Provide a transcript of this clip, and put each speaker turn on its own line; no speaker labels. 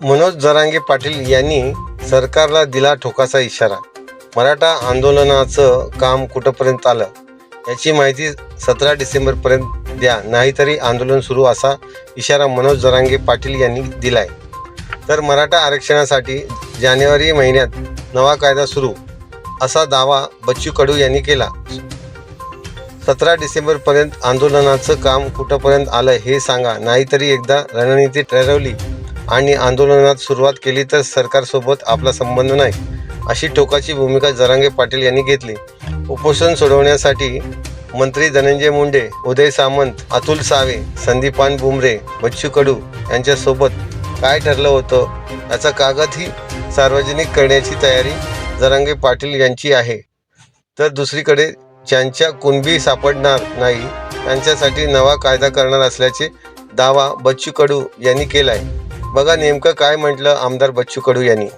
मनोज जरांगे पाटील यांनी सरकारला दिला ठोकाचा इशारा. मराठा आंदोलनाचं काम कुठंपर्यंत आलं याची माहिती सतरा डिसेंबरपर्यंत द्या नाहीतरी आंदोलन सुरू असा इशारा मनोज जरांगे पाटील यांनी दिलाय. तर मराठा आरक्षणासाठी जानेवारी महिन्यात नवा कायदा सुरू असा दावा बच्चू कडू यांनी केला. सतरा डिसेंबरपर्यंत आंदोलनाचं काम कुठंपर्यंत आलं हे सांगा नाहीतरी एकदा रणनीती ठरवली. आणि आंदोलनात सुरुवात केली तर सरकारसोबत आपला संबंध नाही अशी टोकाची भूमिका जरांगे पाटील यांनी घेतली. उपोषण सोडवण्यासाठी मंत्री धनंजय मुंडे उदय सामंत अतुल सावे संदीपान बुमरे बच्चू कडू यांच्यासोबत काय ठरलं होतं याचा कागदही सार्वजनिक करण्याची तयारी जरांगे पाटील यांची आहे. तर दुसरीकडे ज्यांच्या कुणबी सापडणार नाही त्यांच्यासाठी नवा कायदा करणार असल्याचे दावा बच्चू कडू यांनी केला आहे बघा नेमकं काय म्हटलं आमदार बच्चू कडू यांनी.